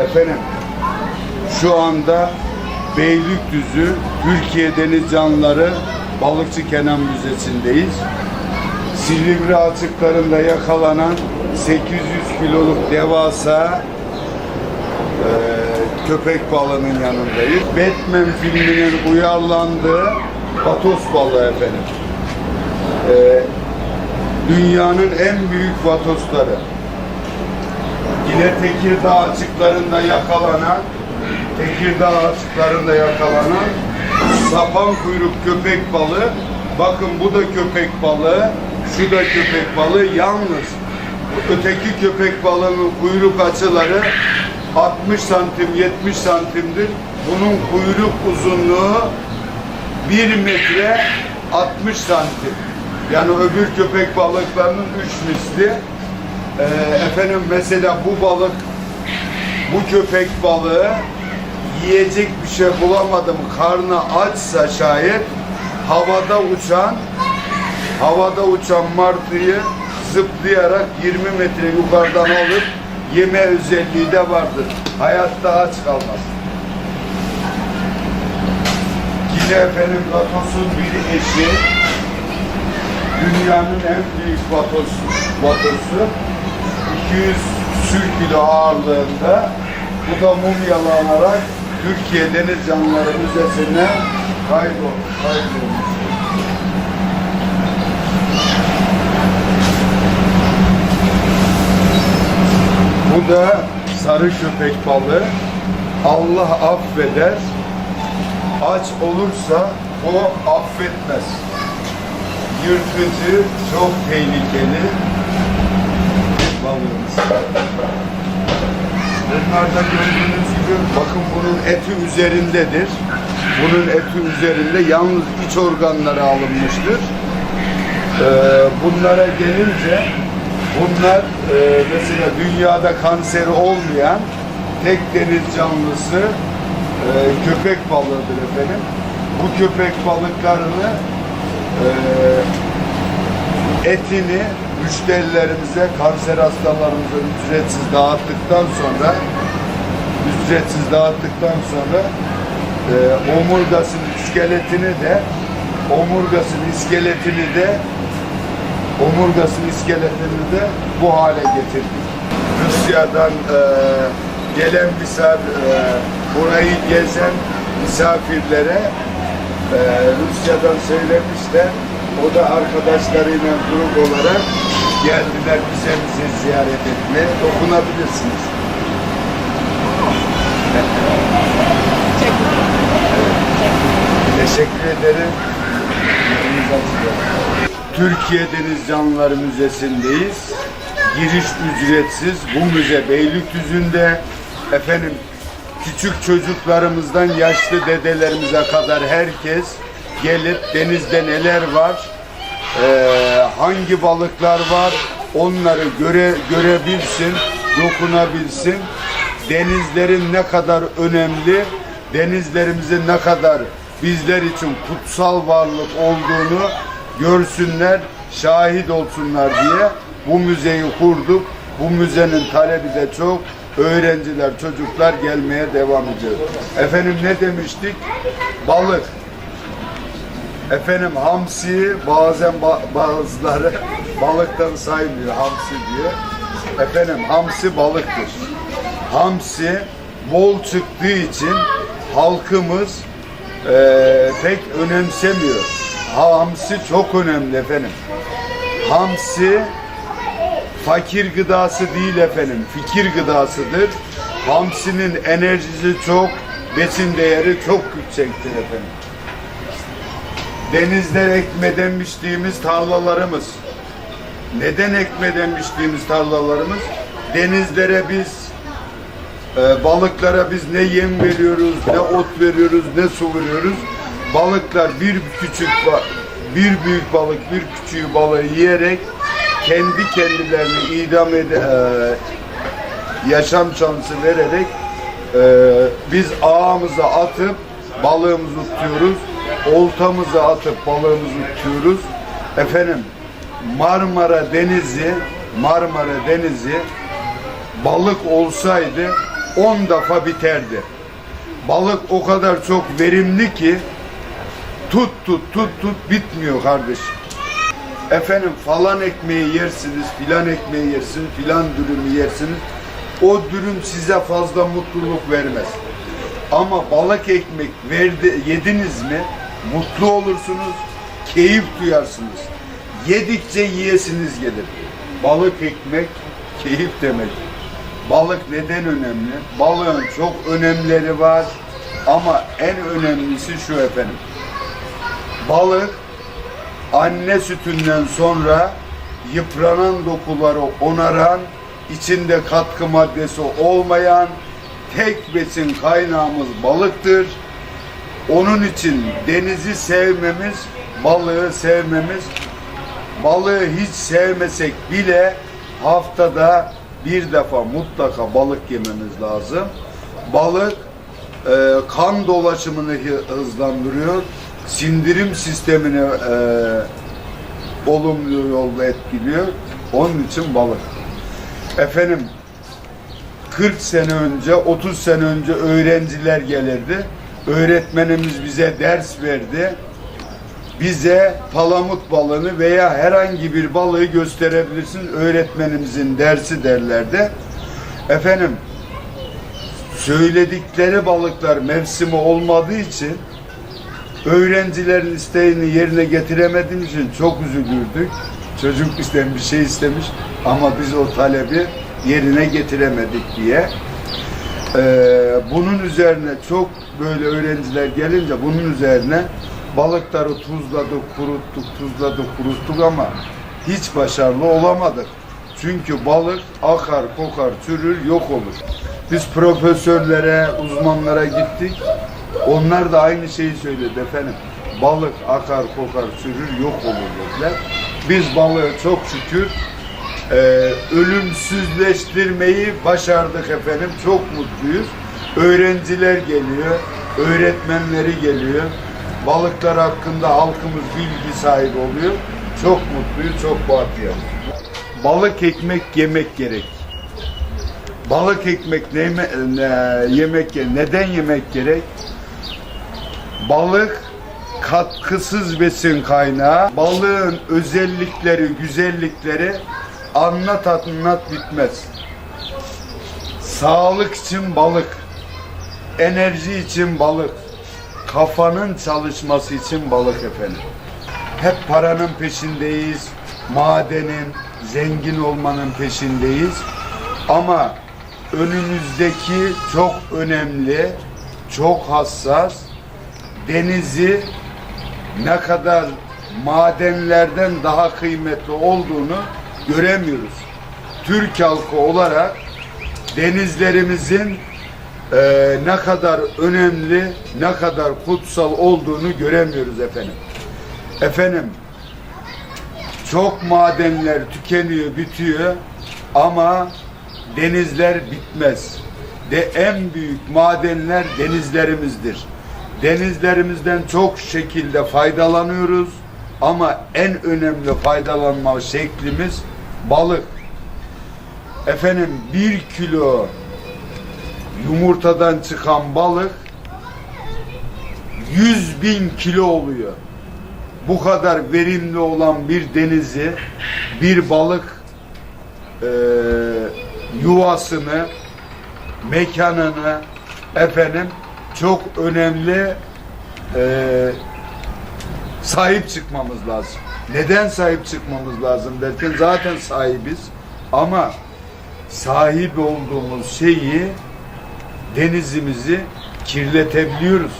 Efendim şu anda Beylikdüzü Türkiye Deniz Canlıları Balıkçı Kenan Müzesi'ndeyiz. Silivri açıklarında yakalanan 800 kiloluk devasa e, köpek balığının yanındayız. Batman filminin uyarlandığı Vatos balığı efendim. E, dünyanın en büyük vatosları. Yine Tekirdağ açıklarında yakalanan Tekirdağ açıklarında yakalanan sapan kuyruk köpek balığı. Bakın bu da köpek balığı, şu da köpek balığı. Yalnız öteki köpek balığının kuyruk açıları 60 santim 70 santimdir. Bunun kuyruk uzunluğu 1 metre 60 santim. Yani öbür köpek balıklarının 3 misli. Ee, efendim mesela bu balık bu köpek balığı yiyecek bir şey bulamadı mı karnı açsa şayet havada uçan havada uçan martıyı zıplayarak 20 metre yukarıdan alıp yeme özelliği de vardır. Hayatta aç kalmaz. Yine efendim vatosun bir eşi dünyanın en büyük vatosu, vatosu 200 küsür kilo ağırlığında bu da mumyalanarak Türkiye Deniz Canlıları Müzesi'ne kaydol, kaydolmuş. Bu da sarı köpek balığı. Allah affeder. Aç olursa o affetmez. Yırtıcı, çok tehlikeli bir balığımız. Bunlar da gördüğünüz gibi bakın bunun eti üzerindedir. Bunun eti üzerinde yalnız iç organları alınmıştır. Ee, bunlara gelince bunlar e, mesela dünyada kanseri olmayan tek deniz canlısı e, köpek balığıdır efendim. Bu köpek balıklarını e, etini müşterilerimize, kanser hastalarımıza ücretsiz dağıttıktan sonra ücretsiz dağıttıktan sonra e, omurgasının iskeletini de omurgasının iskeletini de omurgasının iskeletini de bu hale getirdik. Rusya'dan e, gelen misafir, e, burayı gezen misafirlere e, Rusya'dan söylemişler. O da arkadaşlarıyla grup olarak geldiler bize bize ziyaret etmeye. Dokunabilirsiniz. Teşekkür ederim. Yolunuz açık olsun. Türkiye Deniz Canlıları Müzesi'ndeyiz. Giriş ücretsiz. Bu müze Beylikdüzü'nde. Efendim küçük çocuklarımızdan yaşlı dedelerimize kadar herkes gelip denizde neler var, eee, hangi balıklar var onları göre görebilsin, dokunabilsin. Denizlerin ne kadar önemli, denizlerimizin ne kadar bizler için kutsal varlık olduğunu görsünler, şahit olsunlar diye bu müzeyi kurduk. Bu müzenin talebi de çok. Öğrenciler, çocuklar gelmeye devam ediyor. Efendim ne demiştik? Balık. Efendim hamsi bazen ba- bazıları balıktan saymıyor hamsi diye. Efendim hamsi balıktır. Hamsi bol çıktığı için halkımız eee, pek önemsemiyor. Hamsi çok önemli efendim. Hamsi fakir gıdası değil efendim, fikir gıdasıdır. Hamsinin enerjisi çok, besin değeri çok yüksektir efendim. Denizden ekmeden biçtiğimiz tarlalarımız. Neden ekmeden biçtiğimiz tarlalarımız? Denizlere biz, e, balıklara biz ne yem veriyoruz, ne ot veriyoruz, ne su veriyoruz. Balıklar bir küçük, bir büyük balık, bir küçük balığı yiyerek kendi kendilerini idam ede, e, yaşam şansı vererek e, biz ağımıza atıp balığımızı tutuyoruz. Oltamızı atıp balığımızı tutuyoruz. Efendim Marmara Denizi Marmara Denizi balık olsaydı 10 defa biterdi. Balık o kadar çok verimli ki tut tut tut tut bitmiyor kardeşim. Efendim falan ekmeği yersiniz, filan ekmeği yersiniz, filan dürümü yersiniz. O dürüm size fazla mutluluk vermez. Ama balık ekmek verdi, yediniz mi mutlu olursunuz, keyif duyarsınız. Yedikçe yiyesiniz gelir. Balık ekmek keyif demek. Balık neden önemli? Balığın çok önemleri var ama en önemlisi şu efendim. Balık anne sütünden sonra yıpranan dokuları onaran, içinde katkı maddesi olmayan tek besin kaynağımız balıktır. Onun için denizi sevmemiz, balığı sevmemiz, balığı hiç sevmesek bile haftada bir defa mutlaka balık yememiz lazım. Balık e, kan dolaşımını hı- hızlandırıyor, sindirim sistemini e, olumlu yolda etkiliyor. Onun için balık. Efendim 40 sene önce, 30 sene önce öğrenciler gelirdi. Öğretmenimiz bize ders verdi. Bize palamut balığını veya herhangi bir balığı gösterebilirsin. Öğretmenimizin dersi derlerdi. Efendim söyledikleri balıklar mevsimi olmadığı için öğrencilerin isteğini yerine getiremediğim için çok üzülürdük. Çocuk bizden bir şey istemiş ama biz o talebi yerine getiremedik diye. Ee, bunun üzerine çok böyle öğrenciler gelince bunun üzerine balıkları tuzladık, kuruttuk, tuzladık, kuruttuk ama hiç başarılı olamadık. Çünkü balık akar, kokar, çürür, yok olur. Biz profesörlere, uzmanlara gittik. Onlar da aynı şeyi söyledi efendim. Balık akar, kokar, çürür, yok olur dediler. Biz balığı çok şükür e, ölümsüzleştirmeyi başardık efendim. Çok mutluyuz. Öğrenciler geliyor, öğretmenleri geliyor. Balıklar hakkında halkımız bilgi sahibi oluyor. Çok mutluyuz, çok bahtiyarız. Balık ekmek yemek gerek. Balık ekmek ne, ne- yemek. Neden yemek gerek? Balık katkısız besin kaynağı. Balığın özellikleri, güzellikleri anlat anlat bitmez. Sağlık için balık, enerji için balık, kafanın çalışması için balık efendim. Hep paranın peşindeyiz, madenin, zengin olmanın peşindeyiz. Ama önümüzdeki çok önemli, çok hassas denizi ne kadar madenlerden daha kıymetli olduğunu göremiyoruz. Türk halkı olarak denizlerimizin eee, ne kadar önemli, ne kadar kutsal olduğunu göremiyoruz efendim. Efendim, çok madenler tükeniyor, bitiyor ama denizler bitmez. De en büyük madenler denizlerimizdir. Denizlerimizden çok şekilde faydalanıyoruz ama en önemli faydalanma şeklimiz balık. Efendim bir kilo yumurtadan çıkan balık 100 bin kilo oluyor. Bu kadar verimli olan bir denizi bir balık eee, yuvasını mekanını efendim çok önemli eee, sahip çıkmamız lazım. Neden sahip çıkmamız lazım derken zaten sahibiz ama sahip olduğumuz şeyi denizimizi kirletebiliyoruz.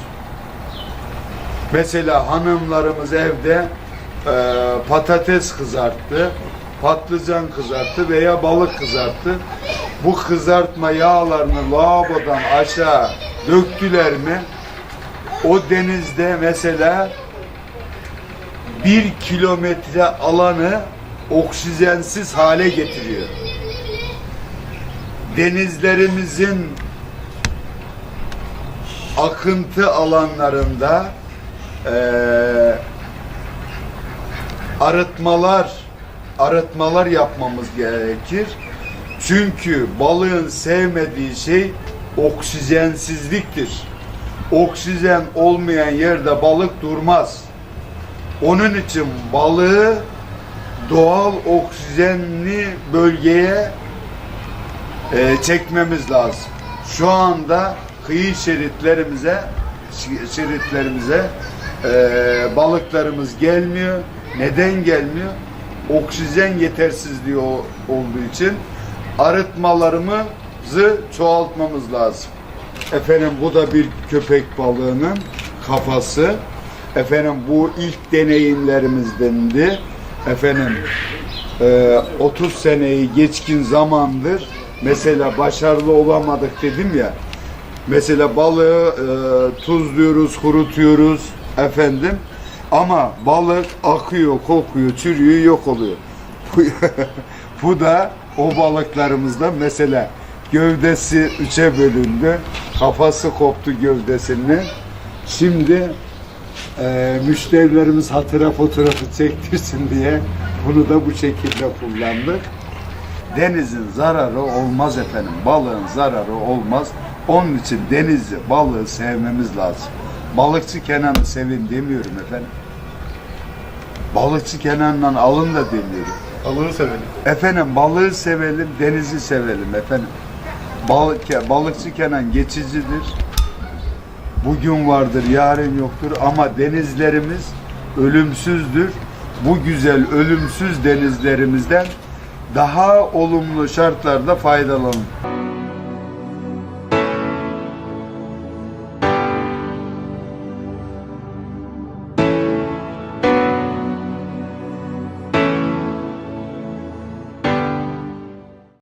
Mesela hanımlarımız evde e, patates kızarttı, patlıcan kızarttı veya balık kızarttı. Bu kızartma yağlarını lavabodan aşağı döktüler mi o denizde mesela bir kilometre alanı oksijensiz hale getiriyor. Denizlerimizin akıntı alanlarında eee, arıtmalar arıtmalar yapmamız gerekir. Çünkü balığın sevmediği şey oksijensizliktir. Oksijen olmayan yerde balık durmaz. Onun için balığı doğal oksijenli bölgeye e, çekmemiz lazım. Şu anda kıyı şeritlerimize şeritlerimize e, balıklarımız gelmiyor. Neden gelmiyor? Oksijen yetersizliği olduğu için arıtmalarımızı çoğaltmamız lazım. Efendim bu da bir köpek balığının kafası. Efendim bu ilk deneyimlerimizdendi. Efendim e, 30 seneyi geçkin zamandır mesela başarılı olamadık dedim ya. Mesela balığı e, tuzluyoruz, kurutuyoruz efendim. Ama balık akıyor, kokuyor, çürüyor, yok oluyor. Bu, da o balıklarımızda mesela gövdesi üçe bölündü. Kafası koptu gövdesinin. Şimdi e, müşterilerimiz hatıra fotoğrafı çektirsin diye bunu da bu şekilde kullandık. Denizin zararı olmaz efendim. Balığın zararı olmaz. Onun için denizi, balığı sevmemiz lazım. Balıkçı Kenan'ı sevin demiyorum efendim. Balıkçı Kenan'la alın da demiyorum. Balığı sevelim. Efendim balığı sevelim, denizi sevelim efendim. Balık, balıkçı Kenan geçicidir. Bugün vardır, yarın yoktur ama denizlerimiz ölümsüzdür. Bu güzel ölümsüz denizlerimizden daha olumlu şartlarda faydalanın.